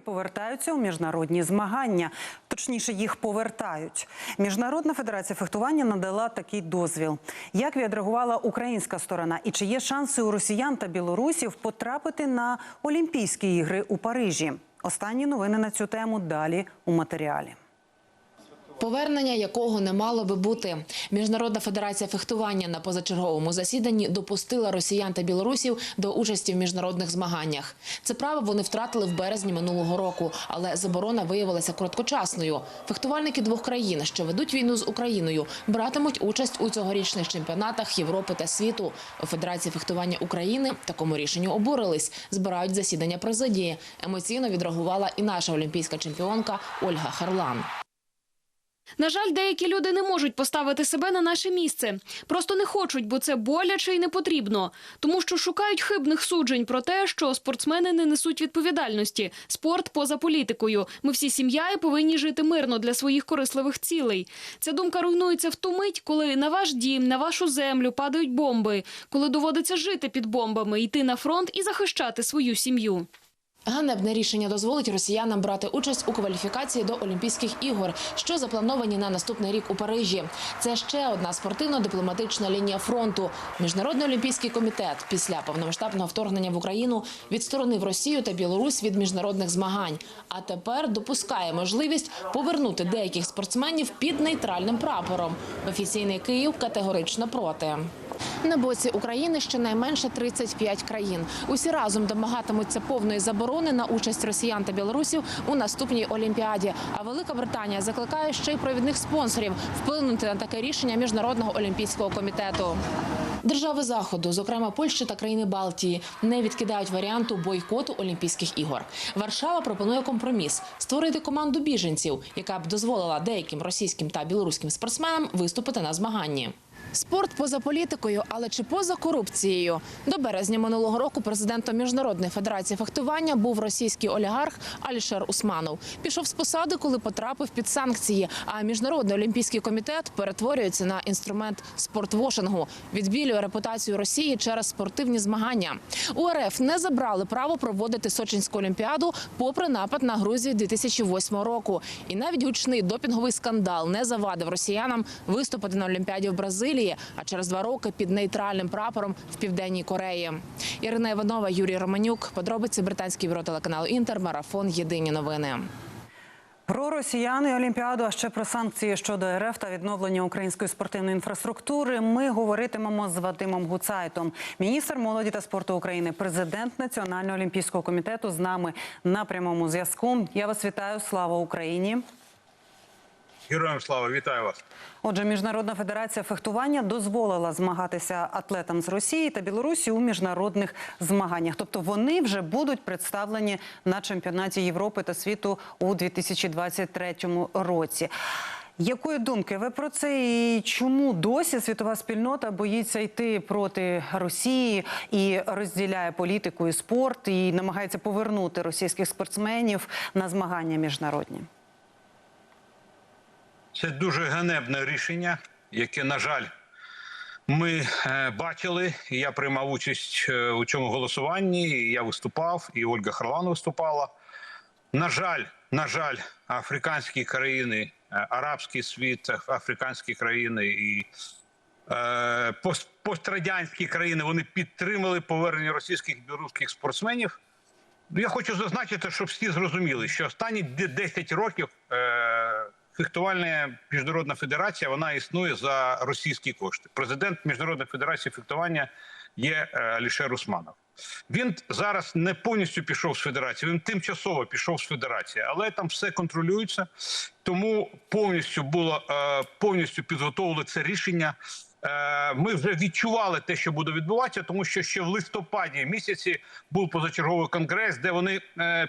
фехтувальники повертаються у міжнародні змагання. Точніше, їх повертають. Міжнародна федерація фехтування надала такий дозвіл. Як відреагувала українська сторона, і чи є шанси у росіян та білорусів потрапити на Олімпійські ігри у Парижі? Останні новини на цю тему далі у матеріалі. Повернення якого не мало би бути. Міжнародна федерація фехтування на позачерговому засіданні допустила росіян та білорусів до участі в міжнародних змаганнях. Це право вони втратили в березні минулого року, але заборона виявилася короткочасною. Фехтувальники двох країн, що ведуть війну з Україною, братимуть участь у цьогорічних чемпіонатах Європи та світу. У Федерації фехтування України такому рішенню обурились. Збирають засідання президії. Емоційно відреагувала і наша олімпійська чемпіонка Ольга Харлан. На жаль, деякі люди не можуть поставити себе на наше місце. Просто не хочуть, бо це боляче і не потрібно. Тому що шукають хибних суджень про те, що спортсмени не несуть відповідальності. Спорт поза політикою. Ми всі сім'я і повинні жити мирно для своїх корисливих цілей. Ця думка руйнується в ту мить, коли на ваш дім, на вашу землю падають бомби, коли доводиться жити під бомбами, йти на фронт і захищати свою сім'ю. Ганебне рішення дозволить росіянам брати участь у кваліфікації до Олімпійських ігор, що заплановані на наступний рік у Парижі. Це ще одна спортивно-дипломатична лінія фронту. Міжнародний олімпійський комітет після повномасштабного вторгнення в Україну відсторонив Росію та Білорусь від міжнародних змагань. А тепер допускає можливість повернути деяких спортсменів під нейтральним прапором. Офіційний Київ категорично проти. На боці України щонайменше 35 країн. Усі разом домагатимуться повної заборони на участь росіян та білорусів у наступній олімпіаді. А Велика Британія закликає ще й провідних спонсорів вплинути на таке рішення міжнародного олімпійського комітету. Держави заходу, зокрема Польща та країни Балтії, не відкидають варіанту бойкоту Олімпійських ігор. Варшава пропонує компроміс створити команду біженців, яка б дозволила деяким російським та білоруським спортсменам виступити на змаганні. Спорт поза політикою, але чи поза корупцією? До березня минулого року президентом міжнародної федерації фехтування був російський олігарх Алішер Усманов. Пішов з посади, коли потрапив під санкції. А міжнародний олімпійський комітет перетворюється на інструмент спортвошингу, відбілює репутацію Росії через спортивні змагання. У РФ не забрали право проводити Сочинську олімпіаду, попри напад на Грузію 2008 року. І навіть гучний допінговий скандал не завадив росіянам виступити на олімпіаді в Бразилії, а через два роки під нейтральним прапором в південній Кореї. Ірина Іванова, Юрій Романюк. Подробиці британський бюро телеканалу Інтер. Марафон. Єдині новини. Про росіян і Олімпіаду, а ще про санкції щодо РФ та відновлення української спортивної інфраструктури. Ми говоритимемо з Вадимом Гуцайтом, міністр молоді та спорту України, президент Національного олімпійського комітету. З нами на прямому зв'язку. Я вас вітаю. Слава Україні! Героям слава, вітаю вас. Отже, міжнародна федерація фехтування дозволила змагатися атлетам з Росії та Білорусі у міжнародних змаганнях. Тобто вони вже будуть представлені на чемпіонаті Європи та світу у 2023 році. Якої думки ви про це і чому досі світова спільнота боїться йти проти Росії і розділяє політику і спорт і намагається повернути російських спортсменів на змагання міжнародні? Це дуже ганебне рішення, яке, на жаль, ми е, бачили. Я приймав участь е, у цьому голосуванні. Я виступав, і Ольга Харлан виступала. На жаль, на жаль, африканські країни, е, арабський світ, африканські країни і пострадянські країни вони підтримали повернення російських і білоруських спортсменів. Я хочу зазначити, щоб всі зрозуміли, що останні 10 років фехтувальна міжнародна федерація вона існує за російські кошти. Президент Міжнародної федерації фехтування є е, Алішер Усманов. Він зараз не повністю пішов з федерації, він тимчасово пішов з федерації, але там все контролюється. Тому повністю було е, повністю підготовлено це рішення. Е, Ми вже відчували те, що буде відбуватися, тому що ще в листопаді місяці був позачерговий конгрес, де вони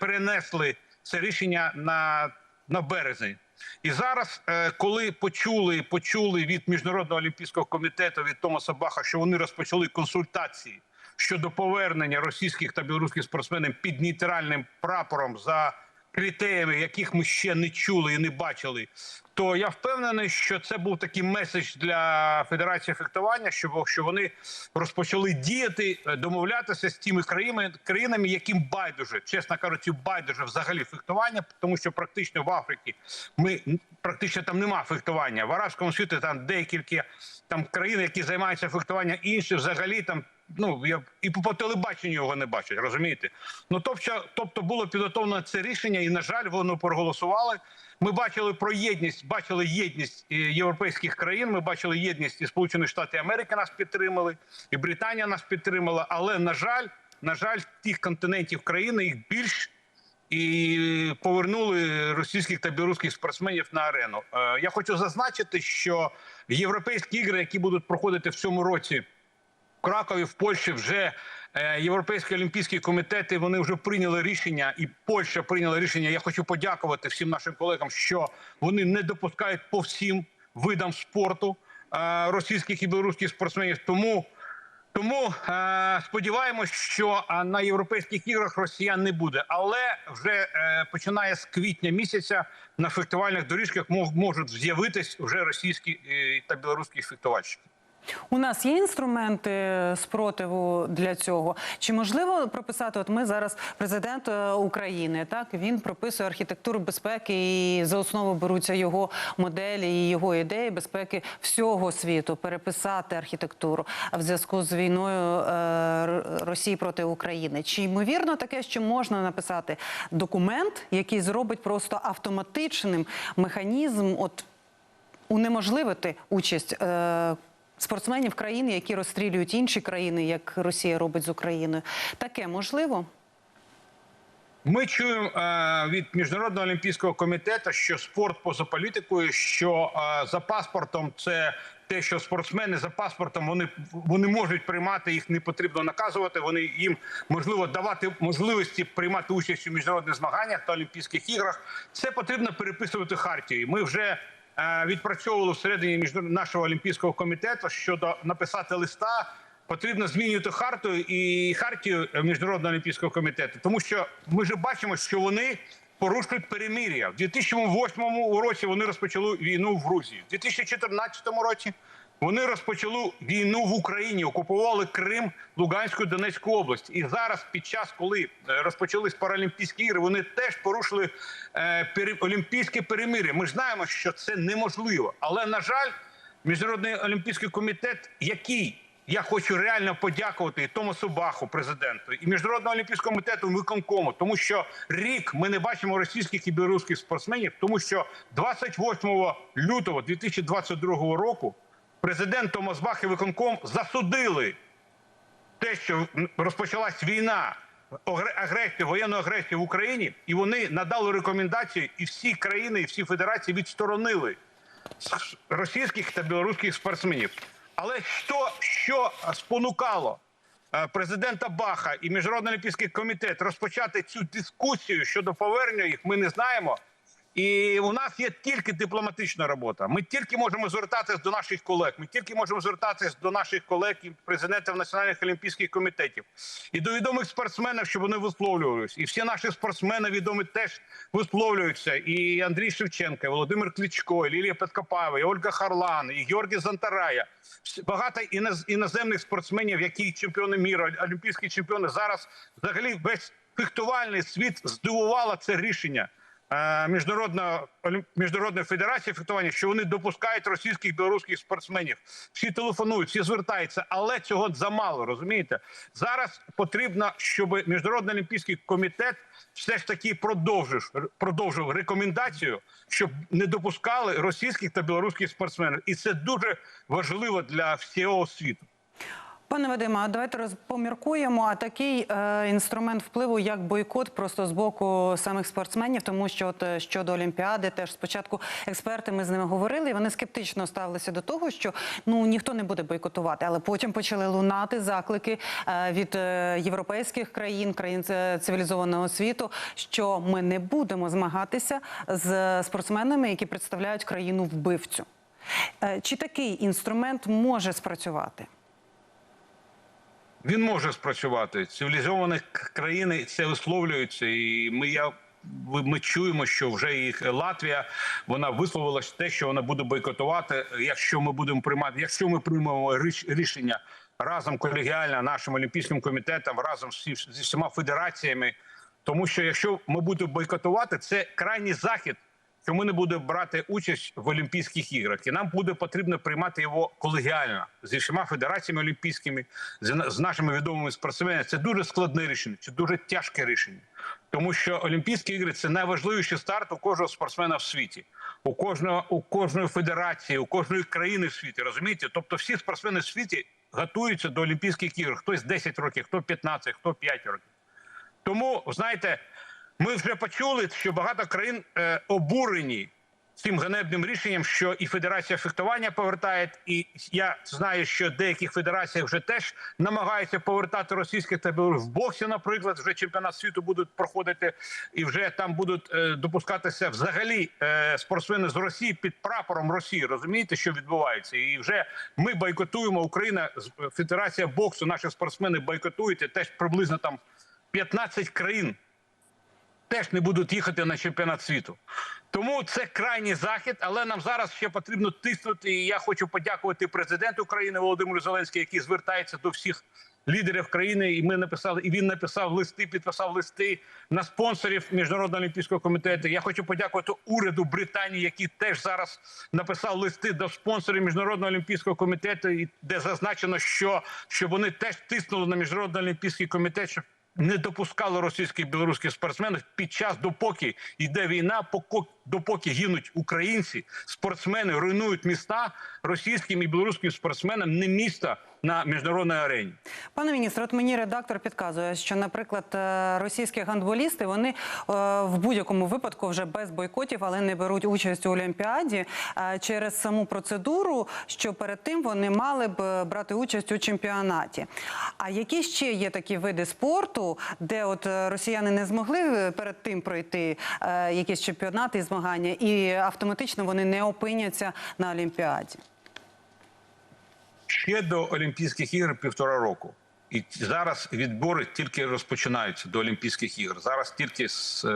перенесли це рішення на, на березень. І зараз, е, коли почули, почули від міжнародного олімпійського комітету від Томаса Баха, що вони розпочали консультації щодо повернення російських та білоруських спортсменів під нейтральним прапором за критеріями, яких ми ще не чули і не бачили, то я впевнений, що це був такий меседж для Федерації фехтування, що, що вони розпочали діяти, е, домовлятися з тими країнами, країнами, яким байдуже, чесно кажучи, байдуже взагалі фехтування, тому що практично в Африці ми практично там нема фехтування. В арабському світі там декілька там країн, які займаються фехтуванням, інші взагалі там. Ну я і по, телебаченню його не бачать, розумієте? Ну тобто, тобто було підготовлено це рішення, і на жаль, воно проголосували. Ми бачили про єдність, бачили єдність е, європейських країн. Ми бачили єдність і Сполучених Штатів Америки нас підтримали, і Британія нас підтримала. Але на жаль, на жаль, тих континентів країни їх більш і повернули російських та білоруських спортсменів на арену. Е, Я хочу зазначити, що європейські ігри, які будуть проходити в цьому році Кракові, в Польщі, вже е, європейські олімпійські комітети вони вже прийняли рішення, і Польща прийняла рішення. Я хочу подякувати всім нашим колегам, що вони не допускають по всім видам спорту е, російських і білоруських спортсменів. Тому тому е, сподіваємось, що на європейських іграх росіян не буде, але вже починає з квітня місяця на фехтувальних доріжках мож, можуть з'явитись вже російські та білоруські фехтувальщики. У нас є інструменти спротиву для цього. Чи можливо прописати? От ми зараз президент е, України, так він прописує архітектуру безпеки, і за основу беруться його моделі і його ідеї безпеки всього світу. Переписати архітектуру в зв'язку з війною е, Росії проти України. Чи ймовірно таке, що можна написати документ, який зробить просто автоматичним механізм? От унеможливити участь е, спортсменів країн, які розстрілюють інші країни, як Росія робить з Україною. Таке можливо? Ми чуємо е, від міжнародного олімпійського комітету, що спорт поза політикою, що е, за паспортом це те, що спортсмени за паспортом вони, вони можуть приймати, їх не потрібно наказувати. Вони їм можливо давати можливості приймати участь у міжнародних змаганнях та Олімпійських іграх. Це потрібно переписувати хартію. Ми вже е, відпрацьовували всередині нашого олімпійського комітету щодо написати листа. Потрібно змінювати харту і хартію міжнародного олімпійського комітету, тому що ми вже бачимо, що вони порушують перемир'я. В 2008 році вони розпочали війну в Грузії. В 2014 році вони розпочали війну в Україні, окупували Крим, Луганську, Донецьку область. І зараз, під час, коли е, розпочались Паралімпійські ігри, вони теж порушили е, олімпійське перемир'я. Ми ж знаємо, що це неможливо. Але на жаль, міжнародний олімпійський комітет, який я хочу реально подякувати і Томасу Баху, президенту, і міжнародному олімпійському комітету, виконкому, тому що рік ми не бачимо російських і білоруських спортсменів, тому що 28 лютого 2022 року президент Томас Бах і виконком засудили те, що розпочалась війна, агре- агресія, воєнну агресію в Україні, і вони надали рекомендації, і всі країни, і всі федерації відсторонили російських та білоруських спортсменів. Але що, що спонукало е, президента Баха і Міжнародний олімпійський комітет розпочати цю дискусію щодо повернення їх, ми не знаємо. І у нас є тільки дипломатична робота. Ми тільки можемо звертатись до наших колег. Ми тільки можемо звертатись до наших колег і президентів національних олімпійських комітетів і до відомих спортсменів, щоб вони висловлювалися. І всі наші спортсмени відомі теж висловлюються. І Андрій Шевченко, і Володимир Кличко, і Лілія Петкопаєва, і Ольга Харлан, і Георгій Зантарая. Багато іноз- іноземних спортсменів, які чемпіони міру, олімпійські чемпіони зараз взагалі весь фехтувальний світ здивувало це рішення міжнародної федерації фехтування, що вони допускають російських білоруських спортсменів. Всі телефонують, всі звертаються, але цього замало. Розумієте, зараз потрібно, щоб міжнародний олімпійський комітет все ж таки продовжив продовжив рекомендацію, щоб не допускали російських та білоруських спортсменів, і це дуже важливо для всього світу. Пане Вадиме, а давайте роз- поміркуємо. А такий е, інструмент впливу, як бойкот, просто з боку самих спортсменів, тому що от е, щодо Олімпіади, теж спочатку експерти ми з ними говорили, і вони скептично ставилися до того, що ну ніхто не буде бойкотувати, але потім почали лунати заклики е, від е, європейських країн, країн е, цивілізованого світу, що ми не будемо змагатися з спортсменами, які представляють країну вбивцю. Е, Чи такий інструмент може спрацювати? Він може спрацювати. Цивілізовані країни це висловлюються, і ми я ми чуємо, що вже їх Латвія вона висловила те, що вона буде бойкотувати. Якщо ми будемо приймати, якщо ми приймемо ріш- рішення разом колегіально нашим олімпійським комітетом, разом зі всіма федераціями, тому що якщо ми будемо бойкотувати, це крайній захід. Що не будемо брати участь в Олімпійських іграх, і нам буде потрібно приймати його колегіально зі всіма федераціями олімпійськими, з нашими відомими спортсменами. Це дуже складне рішення, це дуже тяжке рішення, тому що Олімпійські ігри це найважливіший старт у кожного спортсмена в світі, у кожного у кожної федерації, у кожної країни в світі. Розумієте? Тобто, всі спортсмени в світі готуються до Олімпійських ігор. Хтось 10 років, хто 15, хто 5 років. Тому, знаєте, ми вже почули, що багато країн е, обурені цим ганебним рішенням, що і Федерація фехтування повертає, і я знаю, що деяких федерацій вже теж намагаються повертати російських та в боксі, наприклад, вже чемпіонат світу будуть проходити, і вже там будуть е, допускатися взагалі е, спортсмени з Росії під прапором Росії. Розумієте, що відбувається? І вже ми бойкотуємо Україна, Федерація боксу, наші спортсмени бойкотують і теж приблизно там 15 країн теж не будуть їхати на чемпіонат світу. Тому це крайній захід, але нам зараз ще потрібно тиснути. І я хочу подякувати президенту України Володимиру Зеленському, який звертається до всіх лідерів країни. І ми написали, і він написав листи, підписав листи на спонсорів міжнародного олімпійського комітету. Я хочу подякувати уряду Британії, який теж зараз написав листи до спонсорів міжнародного олімпійського комітету, де зазначено, що, що вони теж тиснули на міжнародний олімпійський комітет, щоб не допускали російських білоруських спортсменів під час, допоки йде війна, поки допоки гинуть українці, спортсмени руйнують міста російським і білоруським спортсменам не міста на міжнародній арені. Пане міністре, от мені редактор підказує, що, наприклад, е, російські гандболісти вони е, в будь-якому випадку вже без бойкотів, але не беруть участь у Олімпіаді е, через саму процедуру, що перед тим вони мали б брати участь у чемпіонаті. А які ще є такі види спорту, де от росіяни не змогли перед тим пройти якісь чемпіонати і змагання, і автоматично вони не опиняться на Олімпіаді? Ще до Олімпійських ігор півтора року. І зараз відбори тільки розпочинаються до Олімпійських ігор. Зараз тільки е,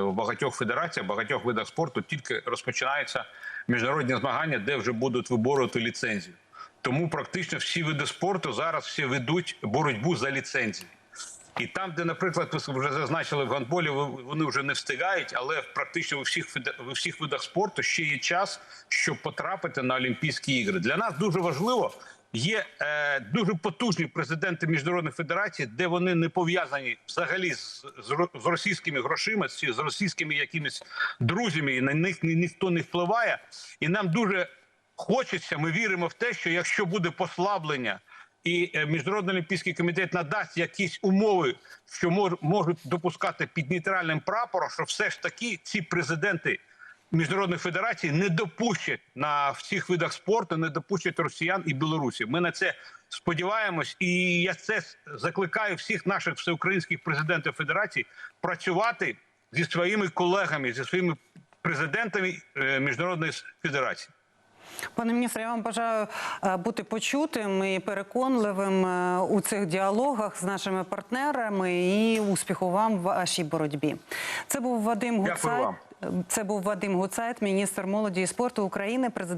в багатьох федераціях, багатьох видах спорту тільки розпочинаються міжнародні змагання, де вже будуть виборювати ліцензію. Тому практично всі види спорту зараз всі ведуть боротьбу за ліцензії. І там, де, наприклад, ви вже зазначили в гандболі, вони вже не встигають, але практично у всіх у всіх видах спорту ще є час, щоб потрапити на Олімпійські ігри. Для нас дуже важливо. Є е, дуже потужні президенти міжнародних федерацій, де вони не пов'язані взагалі з, з, з російськими грошима, з, з російськими якимись друзями, і на них ні, ніхто не впливає. І нам дуже хочеться, ми віримо в те, що якщо буде послаблення і е, міжнародний олімпійський комітет надасть якісь умови, що мож- можуть допускати під нейтральним прапором, що все ж таки ці президенти міжнародних федерацій не допущать на всіх видах спорту, не допущать росіян і білорусів. Ми на це сподіваємось, і я це закликаю всіх наших всеукраїнських президентів федерацій працювати зі своїми колегами, зі своїми президентами е, міжнародної федерації. Пане міністре, я вам бажаю е, бути почутим і переконливим е, у цих діалогах з нашими партнерами і успіху вам в вашій боротьбі. Це був Вадим Дякую вам. Це був Вадим Гуцайт, міністр молоді і спорту України, президент.